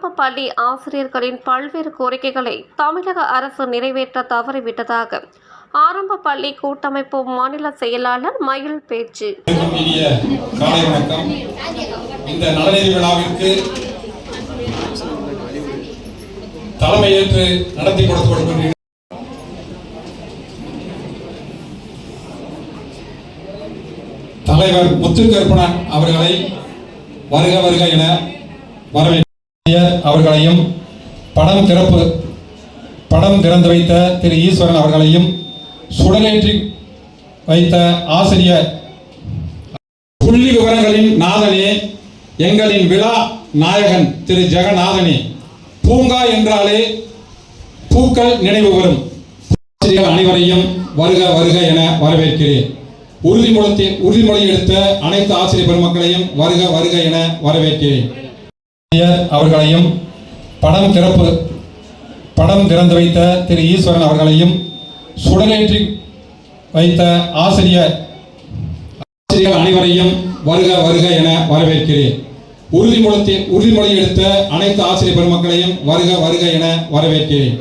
ஆரம்ப பள்ளி ஆசிரியர்களின் பல்வேறு கோரிக்கைகளை தமிழக அரசு நிறைவேற்ற தவறிவிட்டதாக ஆரம்ப பள்ளி கூட்டமைப்பு மாநில செயலாளர் மயில் பேச்சு. இந்த நலநிதி விழாவிற்கு தலைமையேற்று நடத்தி கொடுத்து கொடுக்கின்ற தலைவர் முத்துக்கருப்பணன் அவர்களை வருக வருக என வரவேற்ற அவர்களையும் படம் திறப்பு படம் திறந்து வைத்த திரு ஈஸ்வரன் அவர்களையும் சுடலேற்றி வைத்த ஆசிரியர். புள்ளி விவரங்களின் நாதனே எங்களின் விழா நாயகன் திரு ஜெகநாதனே பூங்கா என்றாலே பூக்கள் நினைவு வரும். ஆசிரியர்கள் அனைவரையும் வருக வருக என வரவேற்கிறேன். உறுதிமொழி உறுதிமொழி எடுத்த அனைத்து ஆசிரியர் பெருமக்களையும் வருக வருக என வரவேற்கிறேன். அவர்களையும் படம் திறப்பு படம் திறந்து வைத்த திரு ஈஸ்வரன் அவர்களையும் சுடலேற்றி வைத்த ஆசிரியர் ஆசிரியர் அனைவரையும் வருக வருக என வரவேற்கிறேன். உறுதிமொழி உறுதிமொழி எடுத்த அனைத்து ஆசிரியர் பெருமக்களையும் வருக வருக என வரவேற்கிறேன்.